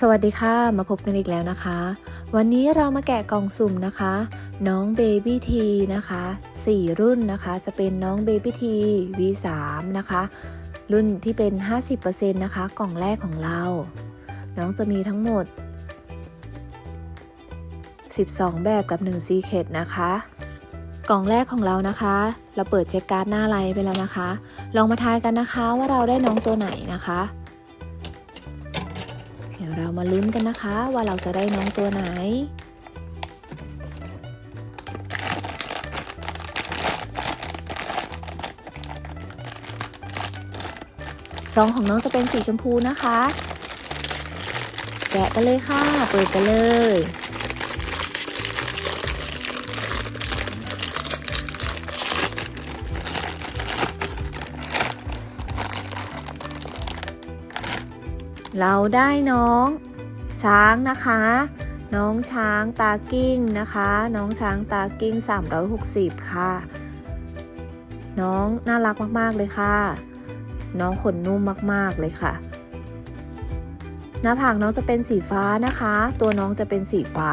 สวัสดีค่ะมาพบกันอีกแล้วนะคะ วันนี้เรามาแกะกล่องสุ่มนะคะ น้อง Baby T นะคะ 4 รุ่นนะคะ จะเป็นน้อง Baby T V3 นะคะ รุ่นที่เป็น 50%นะคะ กล่องแรกของเรา น้องจะมีทั้งหมด 12 แบบกับ1 Secret นะคะ กล่องแรกของเรานะคะ เราเปิดเช็คการ์ดหน้าไลน์ไปแล้วนะคะ ลองมาทายกันนะคะว่าเราได้น้องตัวไหนนะคะ ดี๋ยวเรามาลุ้นกันนะคะว่าเราจะได้น้องตัวไหน ซองของน้องจะเป็นสีชมพูนะคะ แกะกันเลยค่ะ เปิดกันเลย เราได้น้องช้างนะคะ น้องช้างตากิ้งนะคะ น้องช้างตากิ้ง 360 ค่ะ น้องน่ารักมากๆเลยค่ะ น้องขนนุ่มมากๆเลยค่ะ หน้าผากน้องจะเป็นสีฟ้านะคะ ตัวน้องจะเป็นสีฟ้า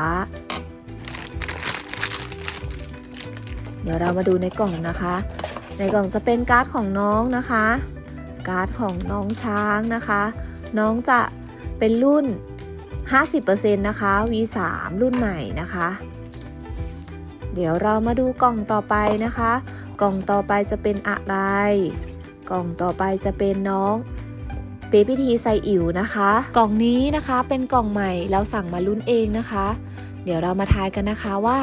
เดี๋ยวเรามาดูในกล่องนะคะ ในกล่องจะเป็นการ์ดของน้องนะคะ การ์ดของน้องช้างนะคะ น้องจะเป็นรุ่น 50%นะคะ V3 รุ่นใหม่นะคะ เดี๋ยวเรามาดูกล่องต่อไปนะคะ กล่องต่อไปจะเป็นอะไร กล่องต่อไปจะเป็นน้องเบบี้ทีไซอิ๋วนะคะ กล่องนี้นะคะเป็นกล่องใหม่เราสั่งมาลุ้นเองนะคะ เดี๋ยวเรามาทายกันนะคะว่า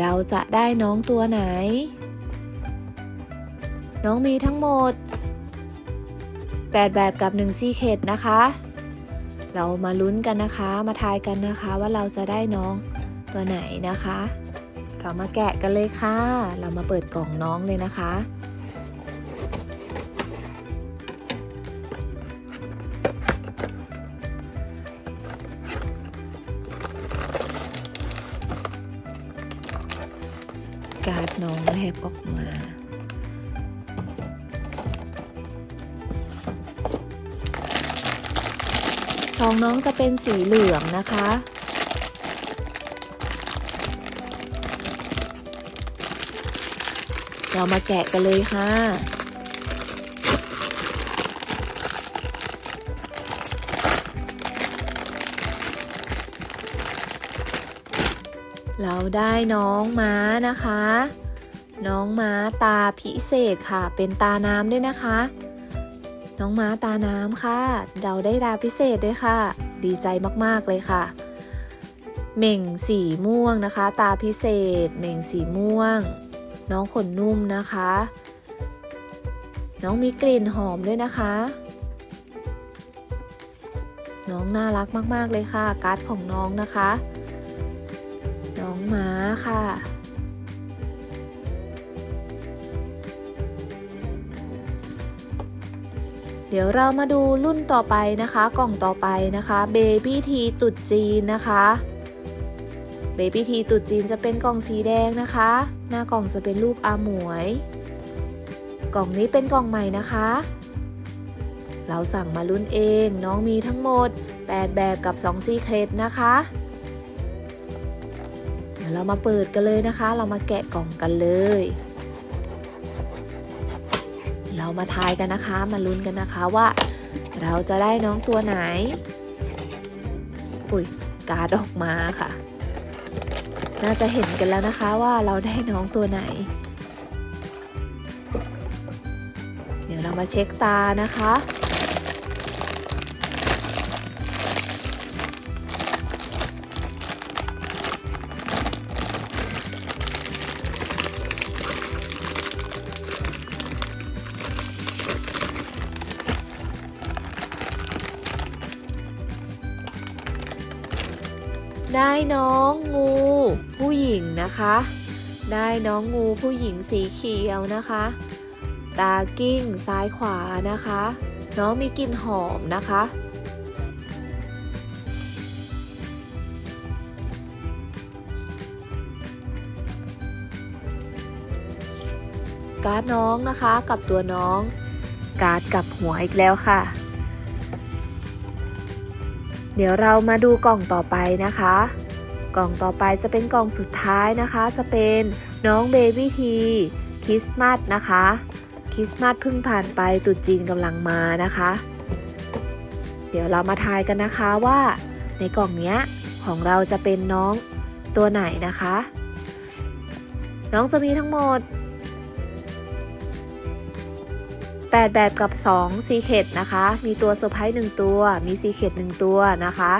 เราจะได้น้องตัวไหน น้องมีทั้งหมด 8 แบบกับ1ซี่เคดนะคะ เรามาลุ้นกันนะคะ มาทายกันนะคะว่าเราจะได้น้องตัวไหนนะคะ เรามาแกะกันเลยค่ะ เรามาเปิดกล่องน้องเลยนะคะการ์ดน้องแลบออกมา ซองน้องจะเป็นสีเหลืองนะคะ เรามาแกะกันเลยค่ะเราได้น้องม้านะคะ น้องม้าตาพิเศษค่ะ เป็นตาน้ำด้วยนะคะ น้องม้าตาน้ำค่ะ เราได้ตาพิเศษด้วยค่ะ ดีใจมากๆเลยค่ะ เหม่งสีม่วงนะคะ ตาพิเศษ เหม่งสีม่วง น้องขนนุ่มนะคะ น้องมีกลิ่นหอมด้วยนะคะ น้องน่ารักมากๆเลยค่ะ การ์ดของน้องนะคะ น้องม้าค่ะ เดี๋ยวเรามาดูรุ่นต่อไปนะคะ กล่องต่อไปนะคะ Baby T ตุดจีนนะคะ Baby T ตุดจีนจะเป็นกล่องสีแดงนะคะ หน้ากล่องจะเป็นรูปอาหมวย กล่องนี้เป็นกล่องใหม่นะคะ เราสั่งมารุ่นเองน้องมีทั้งหมด 8 แบบกับ 2 ซีเครตนะคะเดี๋ยวเรามาเปิดกันเลยนะคะ เรามาแกะกล่องกันเลย เรามาทายกันนะคะ มาลุ้นกันนะคะว่า เราจะได้น้องตัวไหน อุ้ยการ์ดออกมาค่ะ น่าจะเห็นกันแล้วนะคะว่าเราได้น้องตัวไหน เดี๋ยวเรามาเช็คตานะคะ ได้น้องงู ผู้หญิงนะคะ ได้น้องงูผู้หญิงสีเขียวนะคะ ตากิ้งซ้ายขวานะคะ น้องมีกลิ่นหอมนะคะการ์ดน้องนะคะกับตัวน้อง การ์ดกับหัวอีกแล้วค่ะ เดี๋ยวเรามาดูกล่องต่อไปนะคะ กล่องต่อไปจะเป็นกล่องสุดท้ายนะคะ จะเป็นน้องเบบี้ทีคริสต์มาสนะคะคริสต์มาสเพิ่งผ่านไปตรุษจีนกำลังมานะคะ เดี๋ยวเรามาทายกันนะคะว่า ในกล่องเนี้ยของเราจะเป็นน้องตัวไหนนะคะ น้องจะมีทั้งหมด 8 แบบกับ2ซีเคดนะคะ มีตัวเซอร์ไพรส์1ตัว มีซีเคด1ตัวนะคะ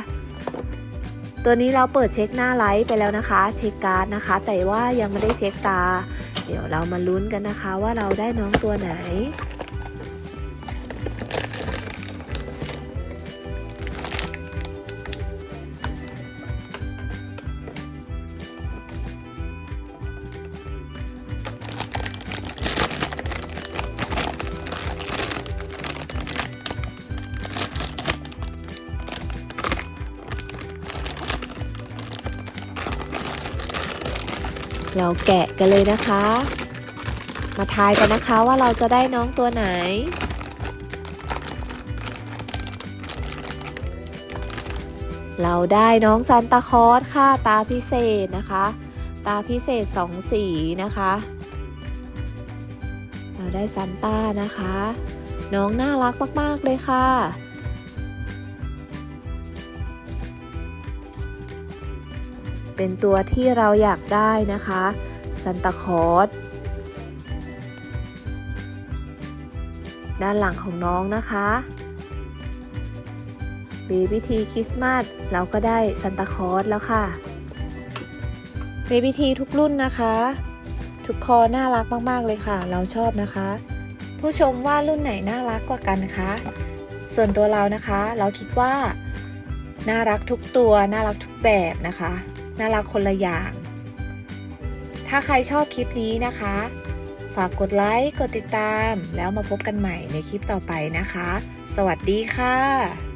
ตัวนี้เราเปิดเช็คหน้าไลฟ์ไปแล้วนะคะ เช็คการ์ดนะคะ แต่ว่ายังไม่ได้เช็คตา เดี๋ยวเรามาลุ้นกันนะคะว่าเราได้น้องตัวไหน เราแกะกันเลยนะคะ มาทายกันนะคะว่าเราจะได้น้องตัวไหน เราได้น้องซันตาคอสค่ะตาพิเศษนะคะ ตาพิเศษสองสีนะคะ เราได้ซันต้านะคะ น้องน่ารักมาก ๆ เลยค่ะ เป็นตัวที่เราอยากได้นะคะซันตาคอสด้านหลังของน้องนะคะเบบี้ทีคริสต์มาสเราก็ได้ซันตาคอสแล้วค่ะเบบี้ทีทุกรุ่นนะคะ ทุกคอน่ารักมาก ๆ เลยค่ะ เราชอบนะคะ ผู้ชมว่ารุ่นไหนน่ารักกว่ากันคะ ส่วนตัวเรานะคะ เราคิดว่า น่ารักทุกตัว น่ารักทุกแบบนะคะ น่ารักคนละอย่าง ถ้าใครชอบคลิปนี้นะคะ ฝากกดไลค์ กดติดตาม แล้วมาพบกันใหม่ในคลิปต่อไปนะคะ สวัสดีค่ะ